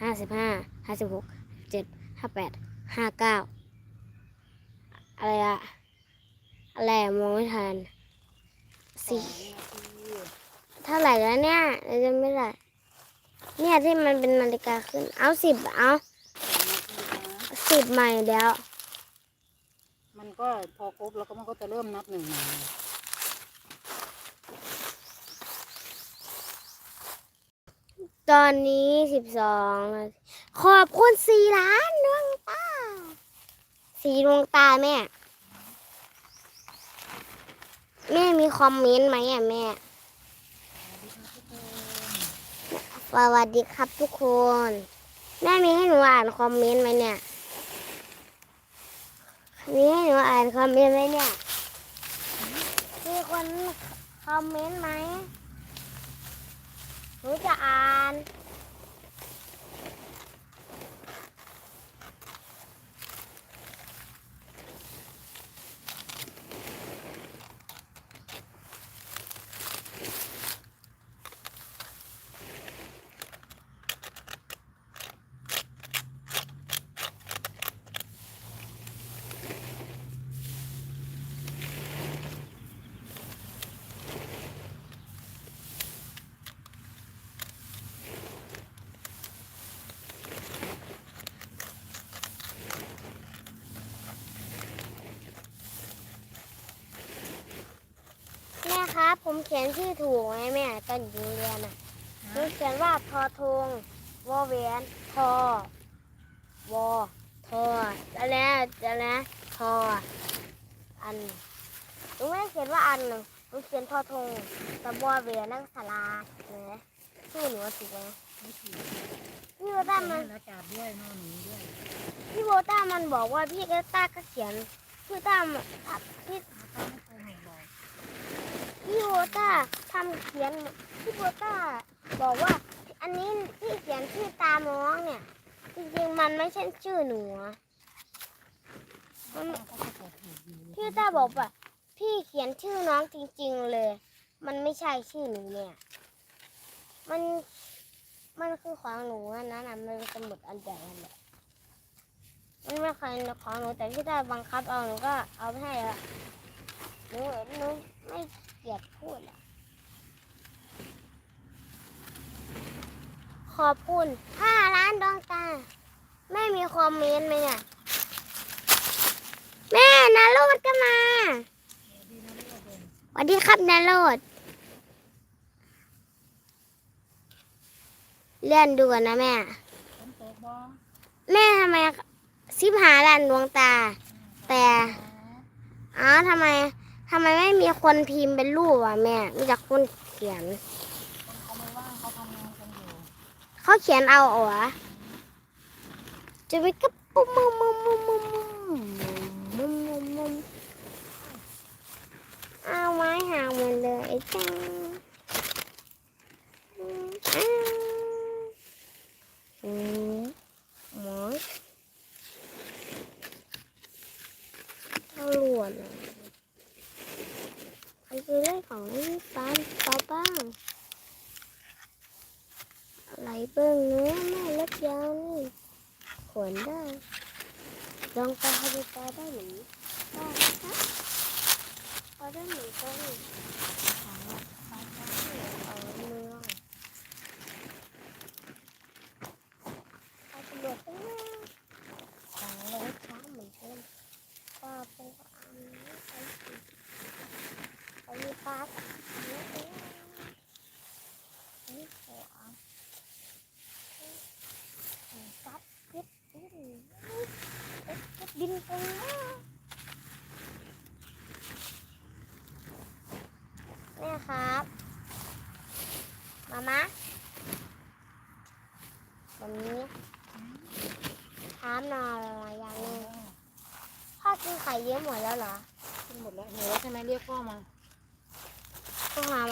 ห้าสิบห้าห้าสิบหกเจ็ดห้าแปดห้าเก้าอะไรอะอะไรมองไม่ทันสี่เท่าไหร่แล้วเนี่ยเราจะไม่ได้เนี่ยที่มันเป็นนาฬิกาขึ้น เอาสิบเอาสิบใหม่เดี๋ยวมันก็พอครบแล้วก็มันก็จะเริ่มนับหนึ่งใหม่ ตอนนี้สิบสองขอบคุณสี่ล้านดวงตาสี่ดวงตาแม่ แม่มีคอมเมนต์ไหมอะแม่ สวัสดีครับทุกคน แม่มีให้หนูอ่านคอมเมนต์ไหมเนี่ย มีให้หนูอ่านคอมเมนต์ไหมเนี่ย มีคนคอมเมนต์ไหม 卢小安。 ผมเขียนชื่อถูกไหมแม่ตอนอยู่โรงเรียนอะหนูเขียนว่าทอทงวอเวนทอวอทอแล้วแล้วแล้วนะทออันหนูไม่ได้เขียนว่าอันหนึ่งหนูเขียนทอทงตะวอเวนนั่งสาราเนี่ยชื่อหนูถูกไหมไม่ถูกพี่โบต้ามันแล้วจับด้วยนอนหนีด้วยพี่โบต้ามันบอกว่าพี่ก็ต้าก็เขียนพี่ต้ามันอะพี่ เขาไม่โกหกบอก พี่โบต้าทำเขียนพี่โบต้าบอกว่า อันนี้พี่เขียนชื่อตามน้องเนี่ย จริงๆมันไม่ใช่ชื่อหนูอะมันพี่ต้าบอกว่าพี่เขียนชื่อน้องจริง ๆเลย มันไม่ใช่ชื่อหนูเนี่ย มันมันคือของหนูอันนั้นะมันเป็นสมุดอันใหญ่อันเดียมันไม่เคยของหนูแต่พี่ต้าบังคับเอาหนูก็เอาไปให้ละหนูหนู ไม่เกลียดพูดอะขอบคุณห้าล้านดวงตาแม่มีคอมเมนต์ไหมเนี่ย แม่นาโรดก็มาสวัสดีครับนาโรดเลื่อนดูก่อนนะแม่ฝนตกบ้องแม่ทำไมสิบหาล้านดวงตา แต่อ๋อทำไม ทำไมไม่มีคนพิมพ์เป็นรูปอะแม่ มีแต่คนเขียน เขาไม่ว่างเขาทำงานกันอยู่เขาเขียนเอาเหรอจะไปกับปุ๊มมุมมุมมุมมุมมุมมุมมุมมุมเอาไม้หาหมดเลยจังอ้าวอืมหมอตำรวจอะ ครจะได้ของนี่ป้านเปล่าบ้าง อะไรเบิ้งเนื้อแม่เล็กยาวนี่ขวนได้ ลองไปให้ดูตาได้หรือได้ครับพอได้หรือก็ได้ของไปได้เอาเมืองเอาตำรวจไปนะของรถช้าเหมือนกันป้าเป็นก็อันนี้ไปสิไปมีปลากับเนื้อเอง นี่ขอเอาซับก็บดินก็บดินตรงนี้แม่ครับ มามาแบบนี้ถามหน่อยอย่างนึงพ่อกินไข่เยอะหมดแล้วเหรอขึ้นหมดแล้วเหนื่อยใช่ไหมเรียกพ่อมา ต้องหา